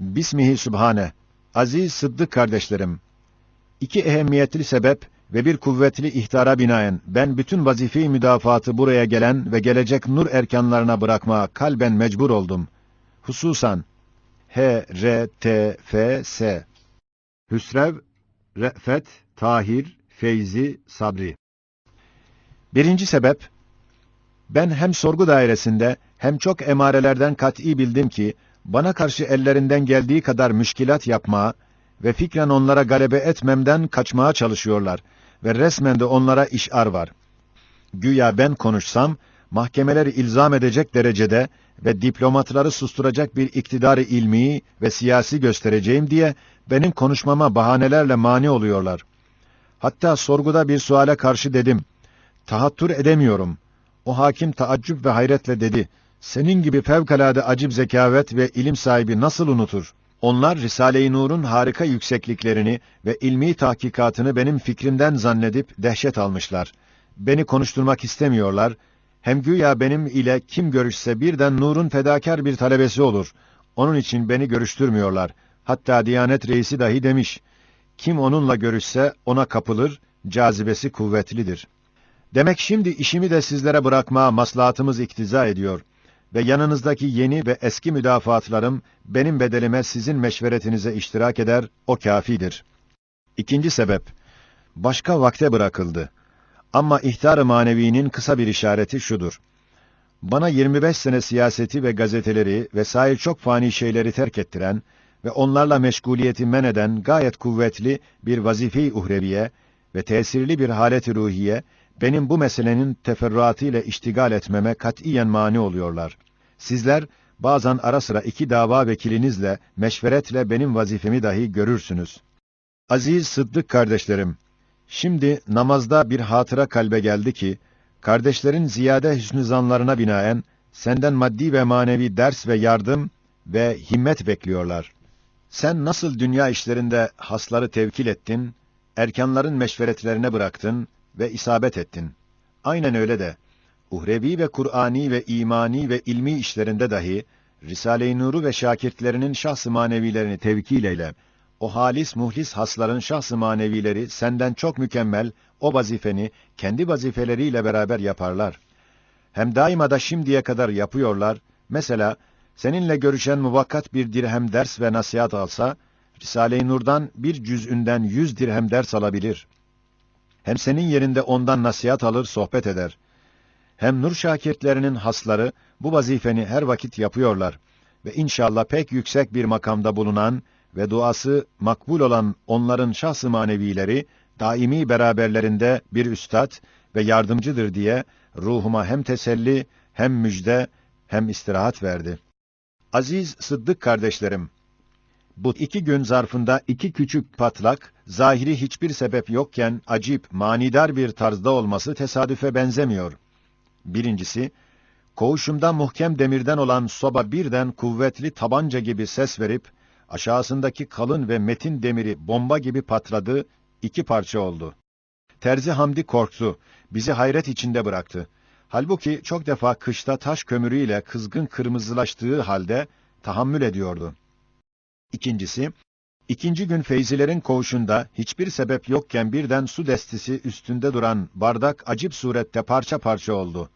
Bismihi Sübhane. Aziz Sıddık kardeşlerim. İki ehemmiyetli sebep ve bir kuvvetli ihtara binaen ben bütün vazife-i müdafaatı buraya gelen ve gelecek nur erkanlarına bırakmaya kalben mecbur oldum. Hususan H, R, T, F, S. Hüsrev, Re'fet, Tahir, Feyzi, Sabri. Birinci sebep, ben hem sorgu dairesinde hem çok emarelerden kat'î bildim ki, bana karşı ellerinden geldiği kadar müşkilat yapmaya ve fikren onlara galebe etmemden kaçmaya çalışıyorlar ve resmen de onlara işar var. Güya ben konuşsam, mahkemeleri ilzam edecek derecede ve diplomatları susturacak bir iktidarı ilmi ve siyasi göstereceğim diye benim konuşmama bahanelerle mani oluyorlar. Hatta sorguda bir suale karşı dedim. Tahattür edemiyorum. O hakim taaccüp ve hayretle dedi. Senin gibi fevkalade acip zekavet ve ilim sahibi nasıl unutur? Onlar Risale-i Nur'un harika yüksekliklerini ve ilmi tahkikatını benim fikrimden zannedip dehşet almışlar. Beni konuşturmak istemiyorlar. Hem güya benim ile kim görüşse birden Nur'un fedakar bir talebesi olur. Onun için beni görüştürmüyorlar. Hatta Diyanet Reisi dahi demiş. Kim onunla görüşse ona kapılır, cazibesi kuvvetlidir. Demek şimdi işimi de sizlere bırakmaya maslahatımız iktiza ediyor ve yanınızdaki yeni ve eski müdafaatlarım benim bedelime sizin meşveretinize iştirak eder, o kafidir. İkinci sebep, başka vakte bırakıldı. Ama ihtar-ı manevinin kısa bir işareti şudur. Bana 25 sene siyaseti ve gazeteleri vesaire çok fani şeyleri terk ettiren ve onlarla meşguliyeti men eden gayet kuvvetli bir vazife-i uhreviye ve tesirli bir halet-i ruhiye benim bu meselenin teferruatı ile iştigal etmeme katiyen mani oluyorlar. Sizler bazen ara sıra iki dava vekilinizle meşveretle benim vazifemi dahi görürsünüz. Aziz Sıddık kardeşlerim, şimdi namazda bir hatıra kalbe geldi ki kardeşlerin ziyade hüsnü zanlarına binaen senden maddi ve manevi ders ve yardım ve himmet bekliyorlar. Sen nasıl dünya işlerinde hasları tevkil ettin, erkanların meşveretlerine bıraktın ve isabet ettin. Aynen öyle de, uhrevi ve Kur'ani ve imani ve ilmi işlerinde dahi, Risale-i Nur'u ve şakirtlerinin şahs-ı manevilerini tevkil eyle. O halis muhlis hasların şahs-ı manevileri senden çok mükemmel, o vazifeni kendi vazifeleriyle beraber yaparlar. Hem daima da şimdiye kadar yapıyorlar. Mesela, seninle görüşen muvakkat bir dirhem ders ve nasihat alsa, Risale-i Nur'dan bir cüz'ünden yüz dirhem ders alabilir. Hem senin yerinde ondan nasihat alır, sohbet eder. Hem nur şakirtlerinin hasları bu vazifeni her vakit yapıyorlar ve inşallah pek yüksek bir makamda bulunan ve duası makbul olan onların şahs-ı manevileri daimi beraberlerinde bir üstad ve yardımcıdır diye ruhuma hem teselli hem müjde hem istirahat verdi. Aziz Sıddık kardeşlerim, bu iki gün zarfında iki küçük patlak, zahiri hiçbir sebep yokken acip, manidar bir tarzda olması tesadüfe benzemiyor. Birincisi, koğuşumda muhkem demirden olan soba birden kuvvetli tabanca gibi ses verip, aşağısındaki kalın ve metin demiri bomba gibi patladı, iki parça oldu. Terzi Hamdi korktu, bizi hayret içinde bıraktı. Halbuki çok defa kışta taş kömürüyle kızgın kırmızılaştığı halde tahammül ediyordu. İkincisi, ikinci gün Feyzilerin koğuşunda hiçbir sebep yokken birden su destisi üstünde duran bardak acip surette parça parça oldu.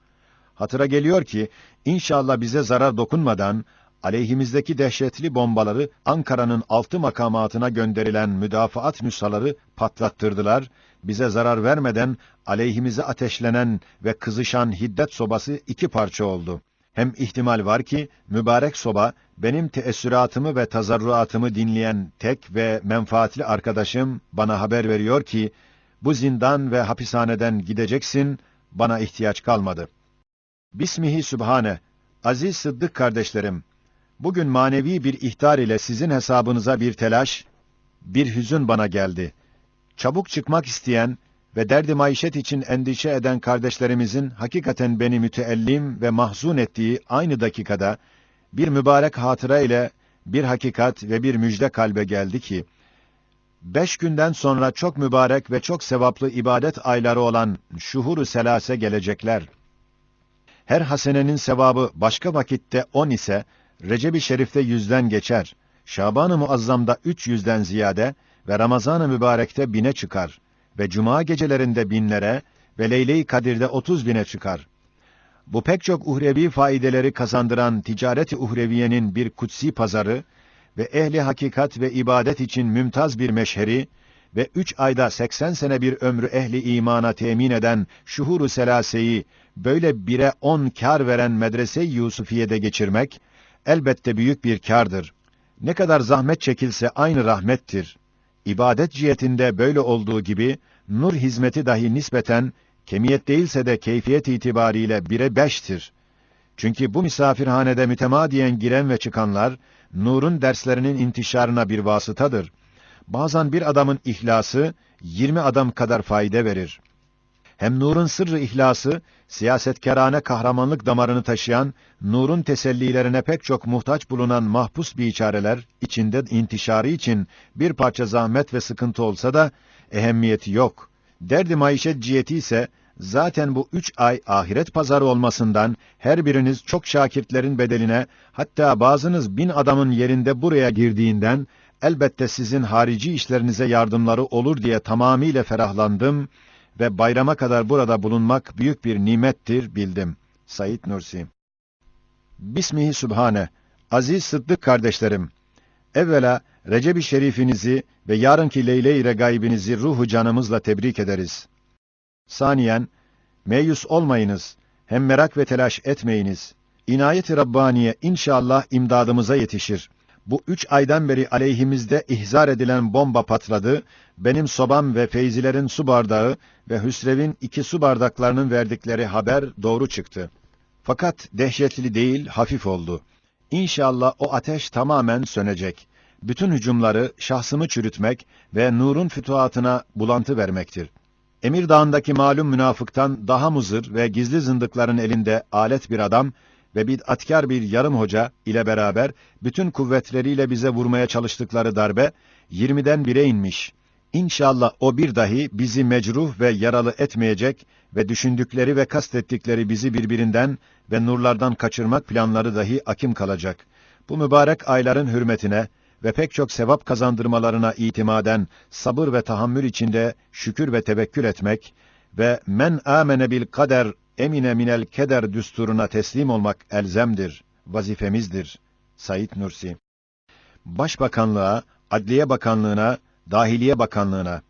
Hatıra geliyor ki, inşallah bize zarar dokunmadan, aleyhimizdeki dehşetli bombaları Ankara'nın altı makamatına gönderilen müdafaat müsaları patlattırdılar, bize zarar vermeden aleyhimize ateşlenen ve kızışan hiddet sobası iki parça oldu. Hem ihtimal var ki, mübarek soba, benim teessüratımı ve tazarruatımı dinleyen tek ve menfaatli arkadaşım bana haber veriyor ki, bu zindan ve hapishaneden gideceksin, bana ihtiyaç kalmadı. Bismihi Sübhane, aziz Sıddık kardeşlerim, bugün manevi bir ihtar ile sizin hesabınıza bir telaş, bir hüzün bana geldi. Çabuk çıkmak isteyen ve derdi maişet için endişe eden kardeşlerimizin hakikaten beni müteellim ve mahzun ettiği aynı dakikada, bir mübarek hatıra ile bir hakikat ve bir müjde kalbe geldi ki, beş günden sonra çok mübarek ve çok sevaplı ibadet ayları olan şuhuru selase gelecekler. Her hasenenin sevabı başka vakitte on ise, Recep-i Şerif'te yüzden geçer. Şaban-ı Muazzam'da 300'den ziyade ve Ramazan-ı Mübarek'te bine çıkar ve cuma gecelerinde binlere ve Leyle-i Kadir'de 30 bine çıkar. Bu pek çok uhrevi faideleri kazandıran ticaret-i uhreviyenin bir kutsi pazarı ve ehli hakikat ve ibadet için mümtaz bir meşheri ve üç ayda 80 sene bir ömrü ehli imana temin eden şuhuru selaseyi böyle bire on kar veren medrese-i Yusufiye'de geçirmek elbette büyük bir kârdır. Ne kadar zahmet çekilse aynı rahmettir. İbadet cihetinde böyle olduğu gibi nur hizmeti dahi nispeten kemiyet değilse de keyfiyet itibariyle bire beştir. Çünkü bu misafirhanede mütemadiyen giren ve çıkanlar, nurun derslerinin intişarına bir vasıtadır. Bazen bir adamın ihlası, 20 adam kadar fayda verir. Hem nurun sırrı ihlası, siyasetkarane kahramanlık damarını taşıyan, nurun tesellilerine pek çok muhtaç bulunan mahpus biçareler, içinde intişarı için bir parça zahmet ve sıkıntı olsa da, ehemmiyeti yok. Derdi maişet ciheti ise, zaten bu üç ay ahiret pazarı olmasından, her biriniz çok şakirtlerin bedeline, hatta bazınız bin adamın yerinde buraya girdiğinden, elbette sizin harici işlerinize yardımları olur diye tamamiyle ferahlandım ve bayrama kadar burada bulunmak büyük bir nimettir bildim. Said Nursi Bismihi Sübhane Aziz Sıddık kardeşlerim, evvela Recep-i Şerifinizi ve yarınki Leyle-i Regaibinizi ruhu canımızla tebrik ederiz. Saniyen, meyus olmayınız, hem merak ve telaş etmeyiniz. İnayet-i Rabbaniye inşallah imdadımıza yetişir. Bu üç aydan beri aleyhimizde ihzar edilen bomba patladı, benim sobam ve feyzilerin su bardağı ve Hüsrev'in iki su bardaklarının verdikleri haber doğru çıktı. Fakat dehşetli değil, hafif oldu. İnşallah o ateş tamamen sönecek. Bütün hücumları şahsımı çürütmek ve nurun fütuhatına bulantı vermektir. Emir Dağı'ndaki malum münafıktan daha muzır ve gizli zındıkların elinde alet bir adam ve bid'atkar bir yarım hoca ile beraber bütün kuvvetleriyle bize vurmaya çalıştıkları darbe 20'den bire inmiş. İnşallah o bir dahi bizi mecruh ve yaralı etmeyecek ve düşündükleri ve kastettikleri bizi birbirinden ve nurlardan kaçırmak planları dahi akim kalacak. Bu mübarek ayların hürmetine ve pek çok sevap kazandırmalarına itimaden sabır ve tahammül içinde şükür ve tevekkül etmek ve men amene bil kader emine minel keder düsturuna teslim olmak elzemdir, vazifemizdir. Said Nursi Başbakanlığa, Adliye Bakanlığına, Dahiliye Bakanlığına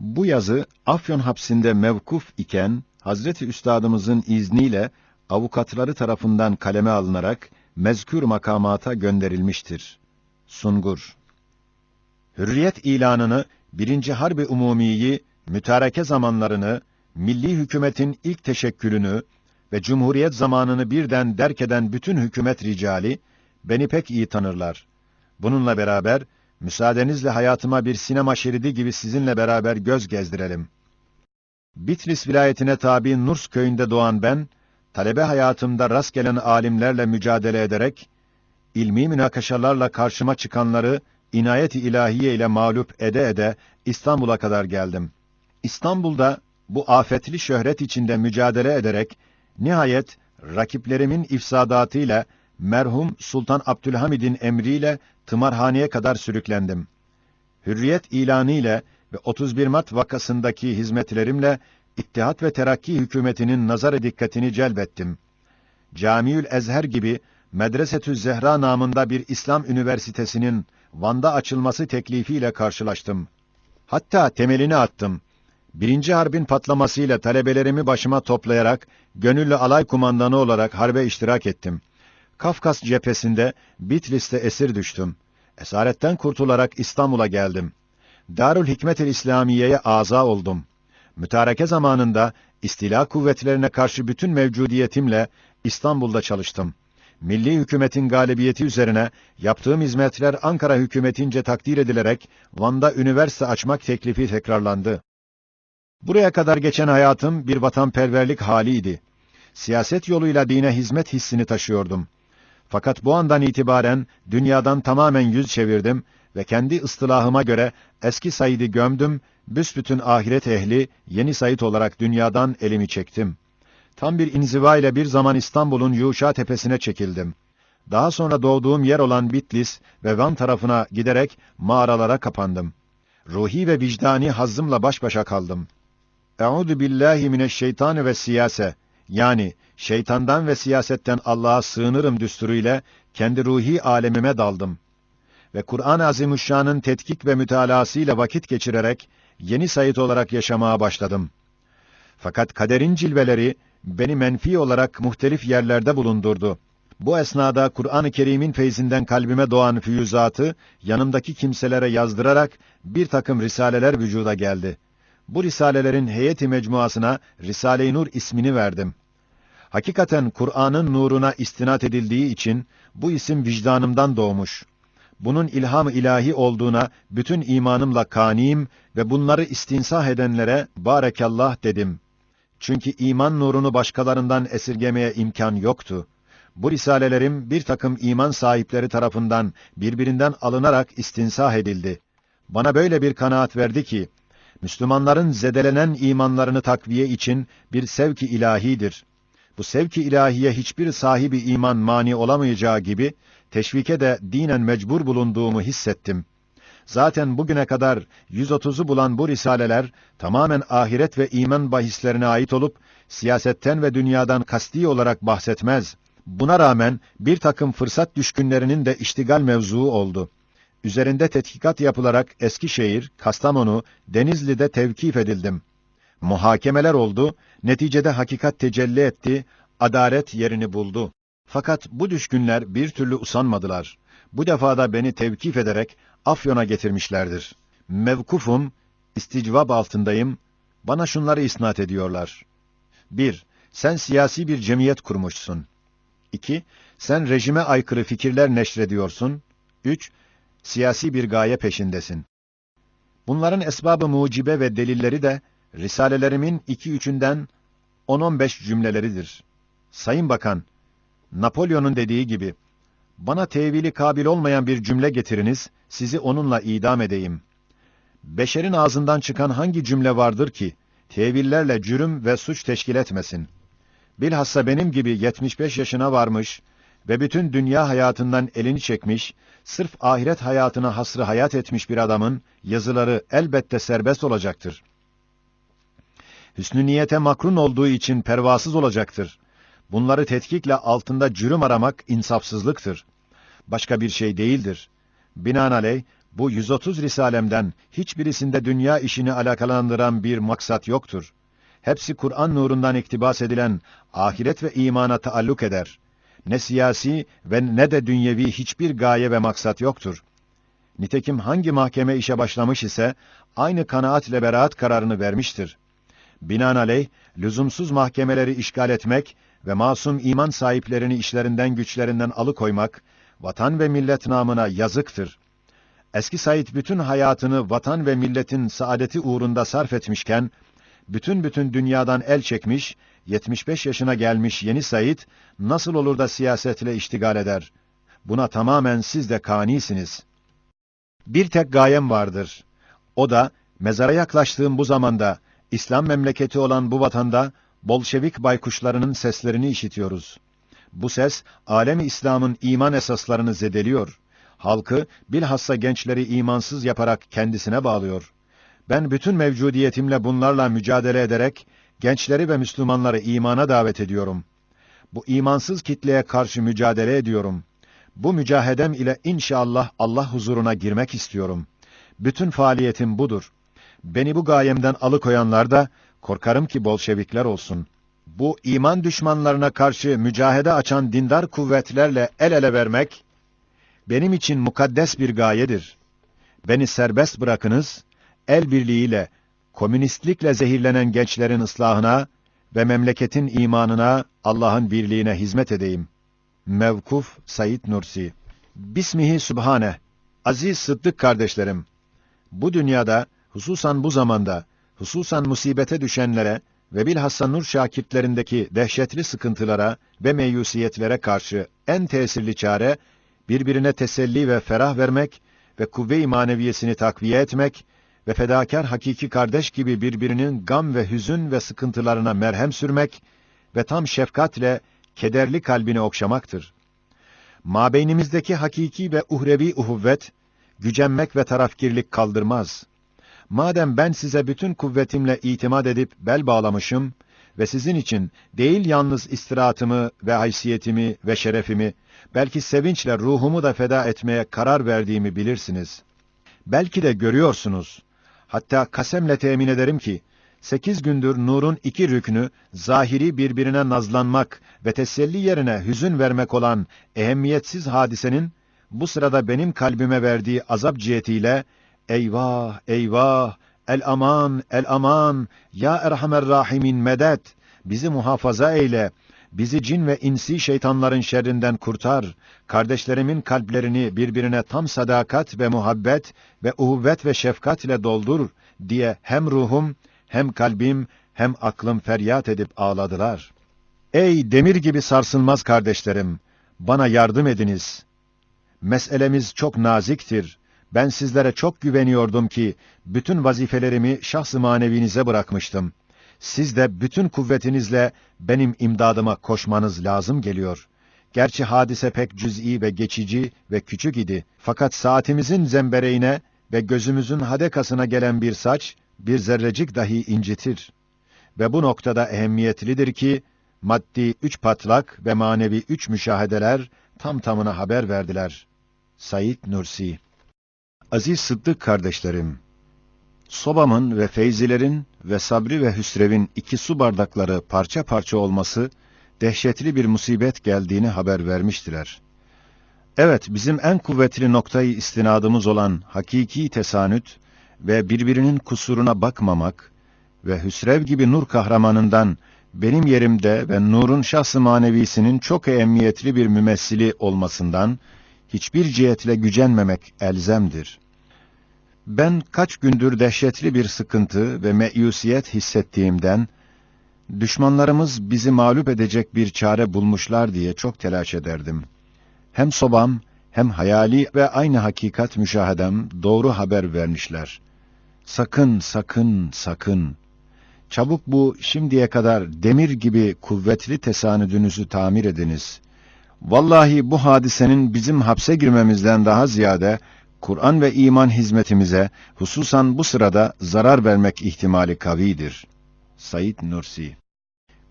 bu yazı Afyon hapsinde mevkuf iken Hazreti Üstadımızın izniyle avukatları tarafından kaleme alınarak mezkür makamata gönderilmiştir. Sungur Hürriyet ilanını, birinci Harbi Umumiyi, mütareke zamanlarını, milli hükümetin ilk teşekkülünü ve cumhuriyet zamanını birden derk eden bütün hükümet ricali, beni pek iyi tanırlar. Bununla beraber, müsaadenizle hayatıma bir sinema şeridi gibi sizinle beraber göz gezdirelim. Bitlis vilayetine tabi Nurs köyünde doğan ben, talebe hayatımda rast gelen alimlerle mücadele ederek, ilmi münakaşalarla karşıma çıkanları inayet-i ilahiye ile mağlup ede ede İstanbul'a kadar geldim. İstanbul'da bu afetli şöhret içinde mücadele ederek nihayet rakiplerimin ifsadatıyla merhum Sultan Abdülhamid'in emriyle tımarhaneye kadar sürüklendim. Hürriyet ilanı ile ve 31 Mart vakasındaki hizmetlerimle İttihat ve Terakki hükümetinin nazar dikkatini celbettim. Camiül Ezher gibi Medresetü Zehra namında bir İslam üniversitesinin Van'da açılması teklifiyle karşılaştım. Hatta temelini attım. Birinci harbin patlamasıyla talebelerimi başıma toplayarak gönüllü alay kumandanı olarak harbe iştirak ettim. Kafkas cephesinde Bitlis'te esir düştüm. Esaretten kurtularak İstanbul'a geldim. Darül Hikmet-i İslamiye'ye aza oldum. Mütareke zamanında istila kuvvetlerine karşı bütün mevcudiyetimle İstanbul'da çalıştım. Milli hükümetin galibiyeti üzerine yaptığım hizmetler Ankara hükümetince takdir edilerek Van'da üniversite açmak teklifi tekrarlandı. Buraya kadar geçen hayatım bir vatanperverlik haliydi. Siyaset yoluyla dine hizmet hissini taşıyordum. Fakat bu andan itibaren dünyadan tamamen yüz çevirdim ve kendi ıstılahıma göre eski Said'i gömdüm, büsbütün ahiret ehli yeni Said olarak dünyadan elimi çektim. Tam bir inziva ile bir zaman İstanbul'un Yuşa tepesine çekildim. Daha sonra doğduğum yer olan Bitlis ve Van tarafına giderek mağaralara kapandım. Ruhi ve vicdani hazzımla baş başa kaldım. Euzu billahi mineşşeytani ve siyase. Yani şeytandan ve siyasetten Allah'a sığınırım düsturuyla kendi ruhi alemime daldım. Ve Kur'an-ı Azimüşşan'ın tetkik ve mütalasıyla vakit geçirerek yeni sayit olarak yaşamaya başladım. Fakat kaderin cilveleri beni menfi olarak muhtelif yerlerde bulundurdu. Bu esnada Kur'an-ı Kerim'in feyzinden kalbime doğan füyüzatı yanımdaki kimselere yazdırarak bir takım risaleler vücuda geldi. Bu risalelerin heyeti mecmuasına Risale-i Nur ismini verdim. Hakikaten Kur'an'ın nuruna istinat edildiği için bu isim vicdanımdan doğmuş. Bunun ilham-ı ilahi olduğuna bütün imanımla kaniyim ve bunları istinsah edenlere barekallah dedim. Çünkü iman nurunu başkalarından esirgemeye imkan yoktu. Bu risalelerim bir takım iman sahipleri tarafından birbirinden alınarak istinsah edildi. Bana böyle bir kanaat verdi ki, Müslümanların zedelenen imanlarını takviye için bir sevki ilahidir. Bu sevki ilahiye hiçbir sahibi iman mani olamayacağı gibi, teşvike de dinen mecbur bulunduğumu hissettim. Zaten bugüne kadar 130'u bulan bu risaleler tamamen ahiret ve iman bahislerine ait olup siyasetten ve dünyadan kasti olarak bahsetmez. Buna rağmen bir takım fırsat düşkünlerinin de iştigal mevzuu oldu. Üzerinde tetkikat yapılarak Eskişehir, Kastamonu, Denizli'de tevkif edildim. Muhakemeler oldu, neticede hakikat tecelli etti, adalet yerini buldu. Fakat bu düşkünler bir türlü usanmadılar. Bu defada beni tevkif ederek Afyon'a getirmişlerdir. Mevkufum, isticvab altındayım, bana şunları isnat ediyorlar. 1. Sen siyasi bir cemiyet kurmuşsun. 2. Sen rejime aykırı fikirler neşrediyorsun. 3. Siyasi bir gaye peşindesin. Bunların esbabı mucibe ve delilleri de risalelerimin iki üçünden 10-15 cümleleridir. Sayın Bakan, Napolyon'un dediği gibi, bana tevili kabil olmayan bir cümle getiriniz, sizi onunla idam edeyim. Beşerin ağzından çıkan hangi cümle vardır ki, tevillerle cürüm ve suç teşkil etmesin? Bilhassa benim gibi 75 yaşına varmış ve bütün dünya hayatından elini çekmiş, sırf ahiret hayatına hasrı hayat etmiş bir adamın yazıları elbette serbest olacaktır. Hüsnü niyete makrun olduğu için pervasız olacaktır. Bunları tetkikle altında cürüm aramak insafsızlıktır. Başka bir şey değildir. Binaenaleyh, bu 130 risalemden hiçbirisinde dünya işini alakalandıran bir maksat yoktur. Hepsi Kur'an nurundan iktibas edilen ahiret ve imana taalluk eder. Ne siyasi ve ne de dünyevi hiçbir gaye ve maksat yoktur. Nitekim hangi mahkeme işe başlamış ise aynı kanaatle beraat kararını vermiştir. Binaenaleyh lüzumsuz mahkemeleri işgal etmek ve masum iman sahiplerini işlerinden güçlerinden alıkoymak vatan ve millet namına yazıktır. Eski Said bütün hayatını vatan ve milletin saadeti uğrunda sarf etmişken bütün bütün dünyadan el çekmiş, 75 yaşına gelmiş yeni Said nasıl olur da siyasetle iştigal eder? Buna tamamen siz de kanisiniz. Bir tek gayem vardır. O da mezara yaklaştığım bu zamanda İslam memleketi olan bu vatanda Bolşevik baykuşlarının seslerini işitiyoruz. Bu ses alemi İslam'ın iman esaslarını zedeliyor. Halkı bilhassa gençleri imansız yaparak kendisine bağlıyor. Ben bütün mevcudiyetimle bunlarla mücadele ederek gençleri ve Müslümanları imana davet ediyorum. Bu imansız kitleye karşı mücadele ediyorum. Bu mücahedem ile inşallah Allah huzuruna girmek istiyorum. Bütün faaliyetim budur. Beni bu gayemden alıkoyanlar da korkarım ki Bolşevikler olsun. Bu iman düşmanlarına karşı mücahede açan dindar kuvvetlerle el ele vermek benim için mukaddes bir gayedir. Beni serbest bırakınız, el birliğiyle komünistlikle zehirlenen gençlerin ıslahına ve memleketin imanına, Allah'ın birliğine hizmet edeyim. Mevkuf Said Nursi Bismihi Sübhane Aziz Sıddık kardeşlerim, bu dünyada, hususan bu zamanda, hususan musibete düşenlere ve bilhassa nur şakirtlerindeki dehşetli sıkıntılara ve meyusiyetlere karşı en tesirli çare, birbirine teselli ve ferah vermek ve kuvve-i maneviyesini takviye etmek ve fedakar hakiki kardeş gibi birbirinin gam ve hüzün ve sıkıntılarına merhem sürmek ve tam şefkatle kederli kalbini okşamaktır. Mabeynimizdeki hakiki ve uhrevi uhuvvet, gücenmek ve tarafkirlik kaldırmaz. Madem ben size bütün kuvvetimle itimat edip bel bağlamışım ve sizin için değil yalnız istirahatımı ve haysiyetimi ve şerefimi, belki sevinçle ruhumu da feda etmeye karar verdiğimi bilirsiniz. Belki de görüyorsunuz. Hatta kasemle temin ederim ki, sekiz gündür nurun iki rüknü, zahiri birbirine nazlanmak ve teselli yerine hüzün vermek olan ehemmiyetsiz hadisenin, bu sırada benim kalbime verdiği azap cihetiyle, eyvah, eyvah, el aman, el aman, ya erhamer rahimin medet, bizi muhafaza eyle, bizi cin ve insi şeytanların şerrinden kurtar, kardeşlerimin kalplerini birbirine tam sadakat ve muhabbet ve uhuvvet ve şefkat ile doldur diye hem ruhum, hem kalbim, hem aklım feryat edip ağladılar. Ey demir gibi sarsılmaz kardeşlerim, bana yardım ediniz. Meselemiz çok naziktir. Ben sizlere çok güveniyordum ki, bütün vazifelerimi şahs-ı manevinize bırakmıştım. Siz de bütün kuvvetinizle benim imdadıma koşmanız lazım geliyor. Gerçi hadise pek cüz'i ve geçici ve küçük idi. Fakat saatimizin zembereğine ve gözümüzün hadekasına gelen bir saç, bir zerrecik dahi incitir. Ve bu noktada ehemmiyetlidir ki, maddi üç patlak ve manevi üç müşahedeler tam tamına haber verdiler. Said Nursi Aziz Sıddık kardeşlerim, sobamın ve feyzilerin ve sabri ve hüsrevin iki su bardakları parça parça olması, dehşetli bir musibet geldiğini haber vermiştiler. Evet, bizim en kuvvetli noktayı istinadımız olan hakiki tesanüt ve birbirinin kusuruna bakmamak ve Hüsrev gibi nur kahramanından benim yerimde ve nurun şahs-ı manevisinin çok ehemmiyetli bir mümessili olmasından hiçbir cihetle gücenmemek elzemdir. Ben kaç gündür dehşetli bir sıkıntı ve meyusiyet hissettiğimden, düşmanlarımız bizi mağlup edecek bir çare bulmuşlar diye çok telaş ederdim. Hem sobam, hem hayali ve aynı hakikat müşahedem doğru haber vermişler. Sakın, sakın, sakın. Çabuk bu şimdiye kadar demir gibi kuvvetli tesanüdünüzü tamir ediniz. Vallahi bu hadisenin bizim hapse girmemizden daha ziyade Kur'an ve iman hizmetimize hususan bu sırada zarar vermek ihtimali kavidir. Said Nursi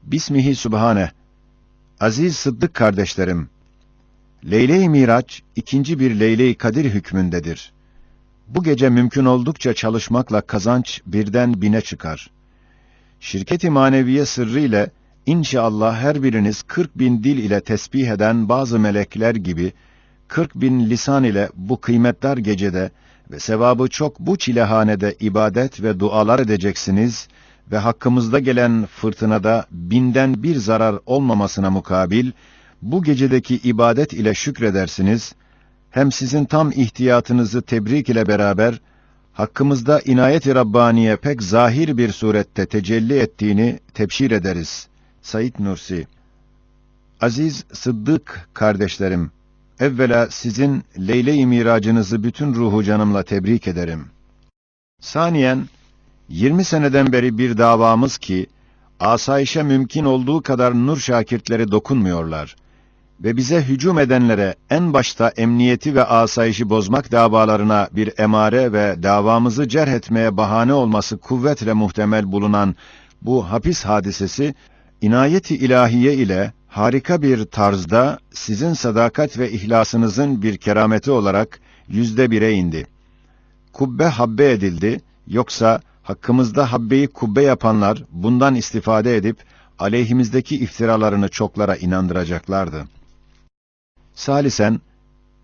Bismihi Sübhane Aziz Sıddık kardeşlerim, Leyle-i Miraç ikinci bir Leyle-i Kadir hükmündedir. Bu gece mümkün oldukça çalışmakla kazanç birden bine çıkar. Şirket-i maneviye sırrı ile inşallah her biriniz 40 bin dil ile tesbih eden bazı melekler gibi 40 bin lisan ile bu kıymetdar gecede ve sevabı çok bu çilehanede ibadet ve dualar edeceksiniz ve hakkımızda gelen fırtınada binden bir zarar olmamasına mukabil, bu gecedeki ibadet ile şükredersiniz, hem sizin tam ihtiyatınızı tebrik ile beraber, hakkımızda inayet-i Rabbaniye pek zahir bir surette tecelli ettiğini tebşir ederiz. Said Nursi Aziz Sıddık kardeşlerim, evvela sizin Leyle-i Miracınızı bütün ruhu canımla tebrik ederim. Saniyen, 20 seneden beri bir davamız ki, asayişe mümkün olduğu kadar nur şakirtleri dokunmuyorlar ve bize hücum edenlere en başta emniyeti ve asayişi bozmak davalarına bir emare ve davamızı cerh etmeye bahane olması kuvvetle muhtemel bulunan bu hapis hadisesi, inayeti ilahiye ile harika bir tarzda sizin sadakat ve ihlasınızın bir kerameti olarak yüzde bire indi. Kubbe habbe edildi, yoksa hakkımızda habbeyi kubbe yapanlar bundan istifade edip aleyhimizdeki iftiralarını çoklara inandıracaklardı. Salisen,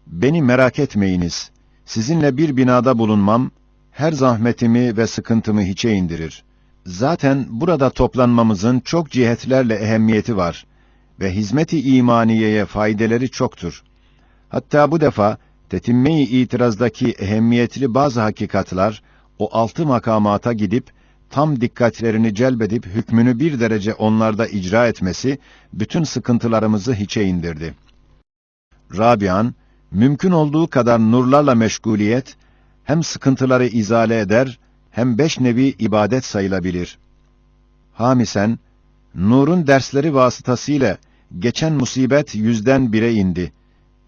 beni merak etmeyiniz, sizinle bir binada bulunmam, her zahmetimi ve sıkıntımı hiçe indirir. Zaten burada toplanmamızın çok cihetlerle ehemmiyeti var ve hizmeti imaniyeye faydeleri çoktur. Hatta bu defa tetimme-i itirazdaki ehemmiyetli bazı hakikatlar, o altı makamata gidip, tam dikkatlerini celbedip hükmünü bir derece onlarda icra etmesi, bütün sıkıntılarımızı hiçe indirdi. Rabian, mümkün olduğu kadar nurlarla meşguliyet, hem sıkıntıları izale eder, hem beş nevi ibadet sayılabilir. Hamisen, nurun dersleri vasıtasıyla geçen musibet yüzden bire indi.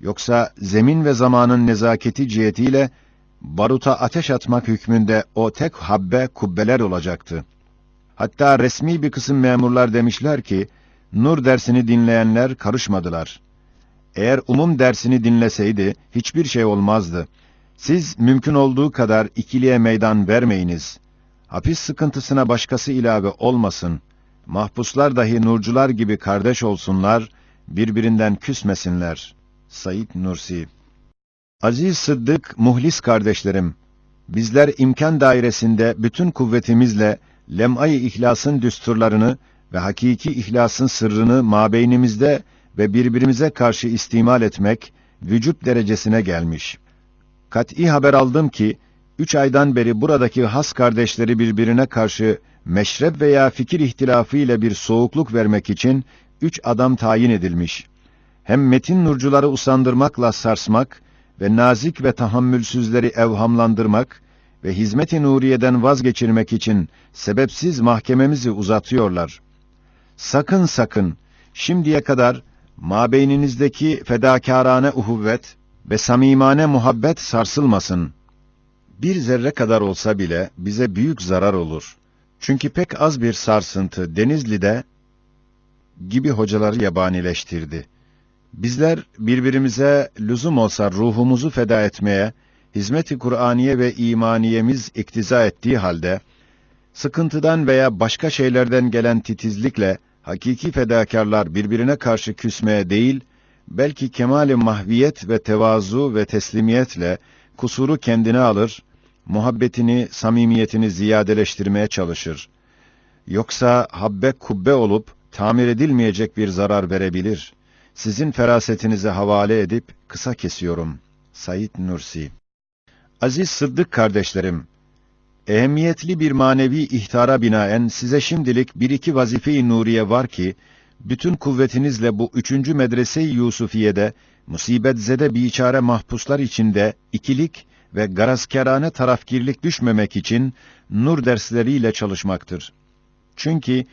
Yoksa zemin ve zamanın nezaketi cihetiyle baruta ateş atmak hükmünde o tek habbe kubbeler olacaktı. Hatta resmi bir kısım memurlar demişler ki, nur dersini dinleyenler karışmadılar. Eğer umum dersini dinleseydi, hiçbir şey olmazdı. Siz mümkün olduğu kadar ikiliye meydan vermeyiniz. Hapis sıkıntısına başkası ilave olmasın. Mahpuslar dahi nurcular gibi kardeş olsunlar, birbirinden küsmesinler. Said Nursi Aziz Sıddık, muhlis kardeşlerim, bizler imkan dairesinde bütün kuvvetimizle lem'ay ihlasın düsturlarını ve hakiki ihlasın sırrını mabeynimizde ve birbirimize karşı istimal etmek vücut derecesine gelmiş. Kat'î haber aldım ki, üç aydan beri buradaki has kardeşleri birbirine karşı meşrep veya fikir ihtilafı ile bir soğukluk vermek için üç adam tayin edilmiş. Hem metin nurcuları usandırmakla sarsmak ve nazik ve tahammülsüzleri evhamlandırmak ve hizmet-i nuriyeden vazgeçirmek için sebepsiz mahkememizi uzatıyorlar. Sakın sakın, şimdiye kadar mabeyninizdeki fedakârane uhuvvet ve samimane muhabbet sarsılmasın. Bir zerre kadar olsa bile bize büyük zarar olur. Çünkü pek az bir sarsıntı Denizli'de gibi hocaları yabanileştirdi. Bizler birbirimize lüzum olsa ruhumuzu feda etmeye, hizmet-i Kur'aniye ve imaniyemiz iktiza ettiği halde, sıkıntıdan veya başka şeylerden gelen titizlikle hakiki fedakarlar birbirine karşı küsmeye değil, belki kemali mahviyet ve tevazu ve teslimiyetle kusuru kendine alır, muhabbetini, samimiyetini ziyadeleştirmeye çalışır. Yoksa habbe kubbe olup tamir edilmeyecek bir zarar verebilir. Sizin ferasetinize havale edip kısa kesiyorum. Said Nursi Aziz Sıddık kardeşlerim, ehemmiyetli bir manevi ihtara binaen size şimdilik bir iki vazife-i nuriye var ki, bütün kuvvetinizle bu üçüncü medrese-i Yusufiye'de, musibetzede biçare mahpuslar içinde ikilik ve garazkârane tarafgirlik düşmemek için nur dersleriyle çalışmaktır. Çünkü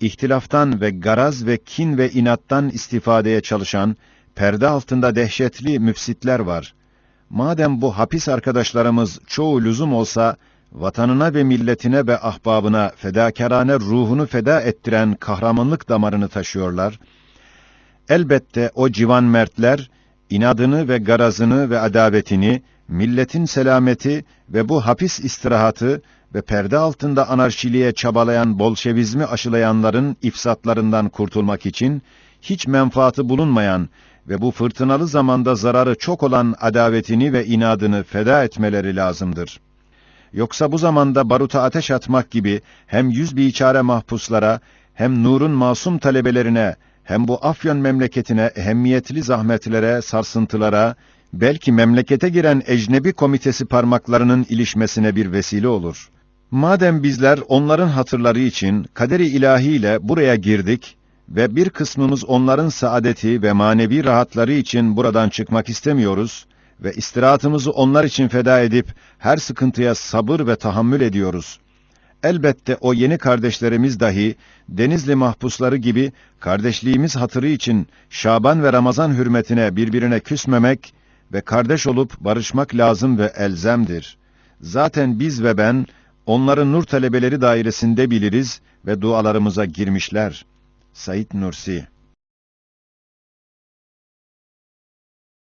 ihtilaftan ve garaz ve kin ve inattan istifadeye çalışan, perde altında dehşetli müfsitler var. Madem bu hapis arkadaşlarımız çoğu lüzum olsa, vatanına ve milletine ve ahbabına fedakârane ruhunu feda ettiren kahramanlık damarını taşıyorlar, elbette o civan mertler, inadını ve garazını ve adavetini, milletin selameti ve bu hapis istirahatı ve perde altında anarşiliğe çabalayan bolşevizmi aşılayanların ifsatlarından kurtulmak için, hiç menfaatı bulunmayan ve bu fırtınalı zamanda zararı çok olan adavetini ve inadını feda etmeleri lazımdır. Yoksa bu zamanda baruta ateş atmak gibi hem yüz biçare mahpuslara, hem nurun masum talebelerine, hem bu Afyon memleketine ehemmiyetli zahmetlere, sarsıntılara, belki memlekete giren ecnebi komitesi parmaklarının ilişmesine bir vesile olur. Madem bizler onların hatırları için kaderi ilahiyle buraya girdik ve bir kısmımız onların saadeti ve manevi rahatları için buradan çıkmak istemiyoruz ve istirahatımızı onlar için feda edip her sıkıntıya sabır ve tahammül ediyoruz. Elbette o yeni kardeşlerimiz dahi Denizli mahpusları gibi kardeşliğimiz hatırı için Şaban ve Ramazan hürmetine birbirine küsmemek ve kardeş olup barışmak lazım ve elzemdir. Zaten biz ve ben onların nur talebeleri dairesinde biliriz ve dualarımıza girmişler. Said Nursi